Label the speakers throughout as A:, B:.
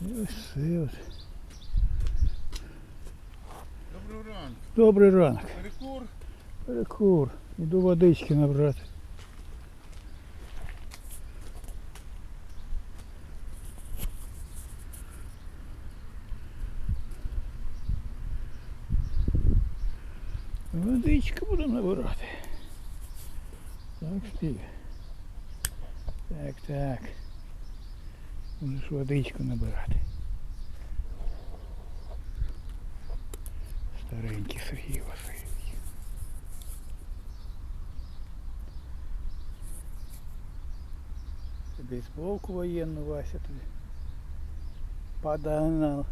A: Ось от.
B: Доброго ранку.
A: Добрий ранок.
B: Перекур.
A: Перекур. Іду водички набрати. Водички будемо набирати. Так, стій. Так, так. Будеш водичку набирати. Старенький Сергій Васильович. Бейсболку воєнну Вася тобі. Подогнал.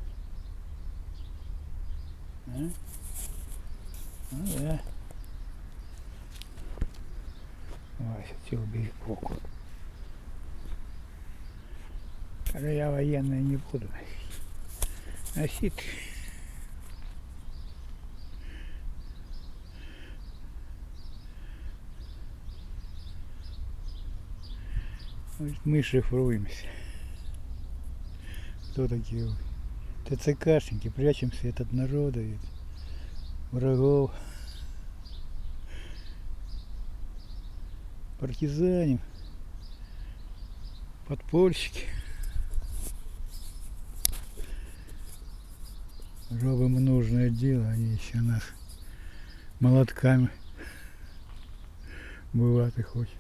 A: А? Ну да. Вася цю бейсболку. Каже, я военный не буду носить. Мы шифруемся. Кто такие? ТЦКшники, прячемся от народа, от врагов. Партизаним. Подпольщики. Робимо нужное дело, они еще нас молотками бувати хочуть.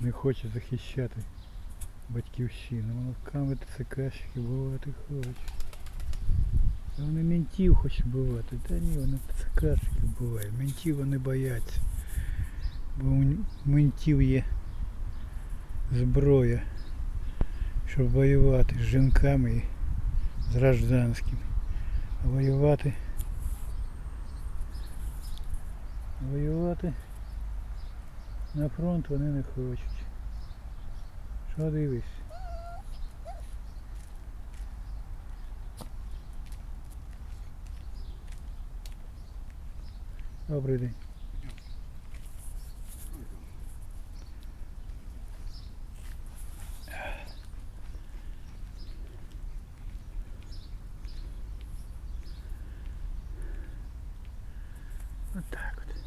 A: Не хоче захищати батьківщину. Молотками ТЦКщики бувати хочуть. Та Вони ментів хочуть бувати. Та ні, вони ТЦКщики бувають. Ментів вони бояться. Бо у ментів є зброя, щоб воювати з жінками і З гражданськими. Воювати. Воювати на фронт вони не хочуть. Що дивись? Добрий день. Вот так вот.